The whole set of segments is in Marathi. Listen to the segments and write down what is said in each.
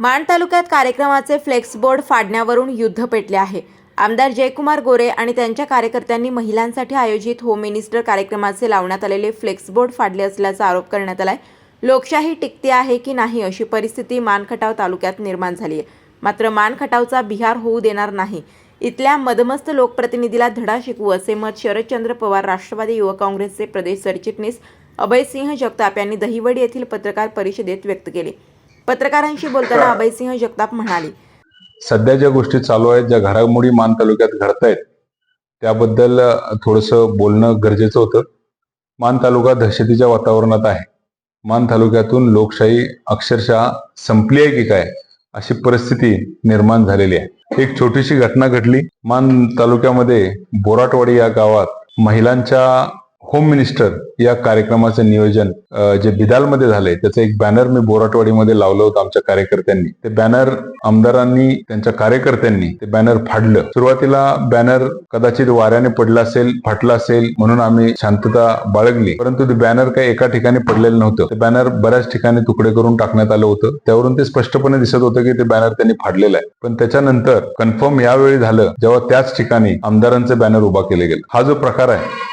माण तालुक्यात कार्यक्रमाचे फ्लेक्स बोर्ड फाडण्यावरून युद्ध पेटले आहे. आमदार जयकुमार गोरे आणि त्यांच्या कार्यकर्त्यांनी महिलांसाठी आयोजित होम मिनिस्टर कार्यक्रमाचे लावण्यात आलेले फ्लेक्स बोर्ड फाडले असल्याचा आरोप करण्यात आलाय. लोकशाही टिकते आहे की नाही अशी परिस्थिती मानखटाव तालुक्यात निर्माण झाली आहे मात्र मानखटावचा बिहार होऊ देणार नाही. इथल्या मदमस्त लोकप्रतिनिधीला धडा शिकवू असे मत शरदचंद्र पवार राष्ट्रवादी युवक काँग्रेसचे प्रदेश सरचिटणीस अभयसिंह जगताप यांनी दहिवडी येथील पत्रकार परिषदेत व्यक्त केले. पत्रकारांशी बोलताना अभयसिंह जगताप म्हणाले सध्या ज्या गोष्टी चालू आहेत ज्या घडामोडी मान तालुक्यात घडतायत त्याबद्दल थोडस बोलणं गरजेचं होतं. मान तालुका दहशतीच्या वातावरणात आहे. मान तालुक्यातून लोकशाही अक्षरशः संपली आहे की काय अशी परिस्थिती निर्माण झालेली आहे. एक छोटीशी घटना घडली. मान तालुक्यामध्ये बोराटवाडी या गावात महिलांच्या होम मिनिस्टर या कार्यक्रमाचं नियोजन जे बिदालमध्ये झालंय त्याचं एक बॅनर मी बोराटवाडीमध्ये लावलं होतं आमच्या कार्यकर्त्यांनी. ते बॅनर आमदारांनी त्यांच्या कार्यकर्त्यांनी ते बॅनर फाडलं. सुरुवातीला बॅनर कदाचित वाऱ्याने पडला असेल फाटला असेल म्हणून आम्ही शांतता बाळगली. परंतु ते बॅनर काही एका ठिकाणी पडलेलं नव्हतं. ते बॅनर बऱ्याच ठिकाणी तुकडे करून टाकण्यात आलं होतं. त्यावरून ते स्पष्टपणे दिसत होतं की ते बॅनर त्यांनी फाडलेलं आहे. पण त्याच्यानंतर कन्फर्म यावेळी झालं जेव्हा त्याच ठिकाणी आमदारांचे बॅनर उभा केले गेले. हा जो प्रकार आहे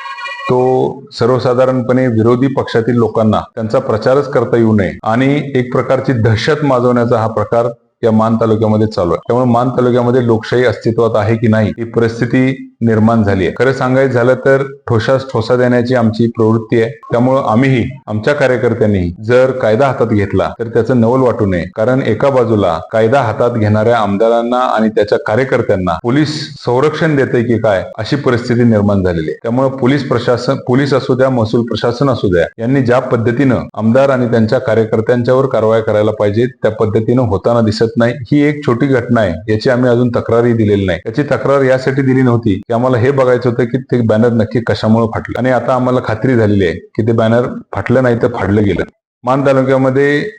तो सर्वसाधारणपणे विरोधी पक्षातील लोकांना त्यांचा प्रचारच करता येऊ नये आणि एक प्रकारची दहशत माजवण्याचा हा प्रकार या मान तालुक्यामध्ये चालू आहे. त्यामुळे मान तालुक्यामध्ये लोकशाही अस्तित्वात आहे की नाही ही परिस्थिती निर्माण झाली आहे खरं सांगायचं झालं तर ठोशास ठोसा देण्याची आमची प्रवृत्ती आहे. त्यामुळं आम्हीही आमच्या कार्यकर्त्यांनी जर कायदा हातात घेतला तर त्याचं नवल वाटू नये. कारण एका बाजूला कायदा हातात घेणाऱ्या आमदारांना आणि त्याच्या कार्यकर्त्यांना पोलीस संरक्षण देते की काय अशी परिस्थिती निर्माण झालेली आहे. त्यामुळे पोलीस प्रशासन पोलीस असू द्या महसूल प्रशासन असू द्या यांनी ज्या पद्धतीनं आमदार आणि त्यांच्या कार्यकर्त्यांच्यावर कारवाई करायला पाहिजे त्या पद्धतीनं होताना दिसत नाही. ही एक छोटी घटना आहे. याची आम्ही अजून तक्रारही दिलेली नाही. याची तक्रार यासाठी दिली नव्हती की आम्हाला हे बघायचं होतं की ते बॅनर नक्की कशामुळे फाटलं? आणि आता आम्हाला खात्री झालेली आहे की ते बॅनर फाटलं नाही तर फाडलं गेलं. मान तालुक्यामध्ये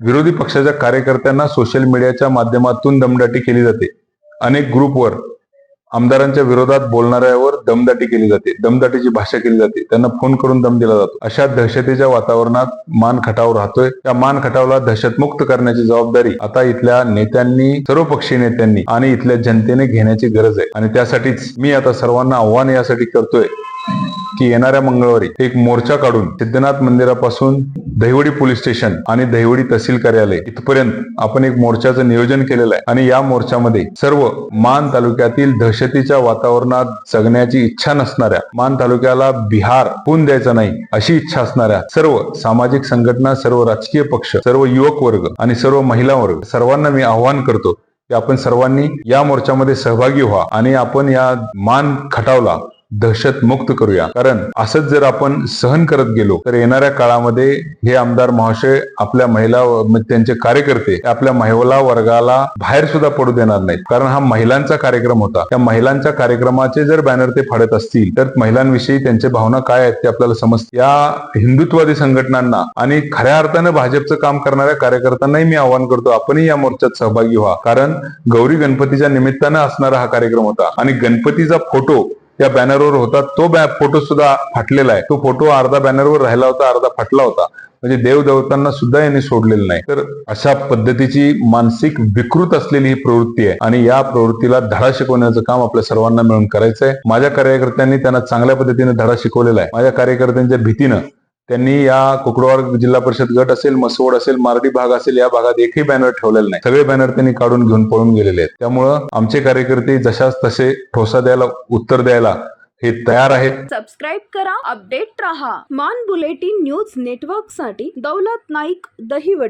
विरोधी पक्षाच्या कार्यकर्त्यांना सोशल मीडियाच्या माध्यमातून दमदाटी केली जाते. अनेक ग्रुपवर आमदारांच्या विरोधात बोलणाऱ्यावर दमदाटी केली जाते. दमदाटीची भाषा केली जाते. त्यांना फोन करून दम दिला जातो. अशा दहशतीच्या वातावरणात मान खटाव राहतोय. त्या मान खटावला दहशतमुक्त करण्याची जबाबदारी आता इथल्या नेत्यांनी सर्वपक्षीय नेत्यांनी आणि इथल्या जनतेने घेण्याची गरज आहे. आणि त्यासाठीच मी आता सर्वांना आव्हान यासाठी करतोय. की येणाऱ्या मंगळवारी एक मोर्चा काढून सिद्धनाथ मंदिरापासून दहिवडी पोलीस स्टेशन आणि दहिवडी तहसील कार्यालय इथपर्यंत आपण एक मोर्चाचं नियोजन केलेलं आहे. आणि या मोर्चामध्ये सर्व मान तालुक्यातील दहशतीच्या वातावरणात जगण्याची इच्छा नसणाऱ्या मान तालुक्याला बिहार होऊन द्यायचा नाही अशी इच्छा असणाऱ्या सर्व सामाजिक संघटना सर्व राजकीय पक्ष सर्व युवक वर्ग आणि सर्व महिला वर्ग सर्वांना मी आव्हान करतो की आपण सर्वांनी या मोर्चामध्ये सहभागी व्हा आणि आपण या मान खटावला दहशत मुक्त करूया. कारण असंच जर आपण सहन करत गेलो तर येणाऱ्या काळामध्ये हे आमदार महाशय आपल्या महिला त्यांचे कार्यकर्ते आपल्या महिला वर्गाला बाहेर सुद्धा पडू देणार नाहीत. कारण हा महिलांचा कार्यक्रम होता. त्या महिलांच्या कार्यक्रमाचे जर बॅनर ते फाडत असतील तर महिलांविषयी त्यांच्या भावना काय आहेत ते आपल्याला समजते या हिंदुत्ववादी संघटनांना आणि खऱ्या अर्थानं भाजपचं काम करणाऱ्या कार्यकर्त्यांनाही मी आवाहन करतो आपणही या मोर्चात सहभागी व्हा. कारण गौरी गणपतीच्या निमित्तानं असणारा हा कार्यक्रम होता. आणि गणपतीचा फोटो या बॅनरवर होता तो फोटो सुद्धा फाटलेला आहे. तो फोटो अर्धा बॅनरवर राहिला होता अर्धा फाटला होता. म्हणजे देवदेवतांना सुद्धा यांनी सोडलेलं नाही. तर अशा पद्धतीची मानसिक विकृत असलेली ही प्रवृत्ती आहे. आणि या प्रवृत्तीला धडा शिकवण्याचं काम आपल्या सर्वांना मिळून करायचं आहे माझ्या कार्यकर्त्यांनी त्यांना चांगल्या पद्धतीने धडा शिकवलेला आहे. माझ्या कार्यकर्त्यांच्या भीतीनं त्यांनी या कुकडवाड जिल्हा परिषद गट असेल मसवड असेल मारडी भाग असेल या भागात एकही बॅनर ठेवलेला नाही. सगळे बॅनर त्यांनी काढून घेऊन पळून गेलेले आहेत. त्यामुळं आमचे कार्यकर्ते जशाच तसे ठोसा द्यायला उत्तर द्यायला हे तयार आहेत. सबस्क्राईब करा अपडेट रहा. मान बुलेटिन न्यूज नेटवर्कसाठी दौलत नाईक दहिवडी.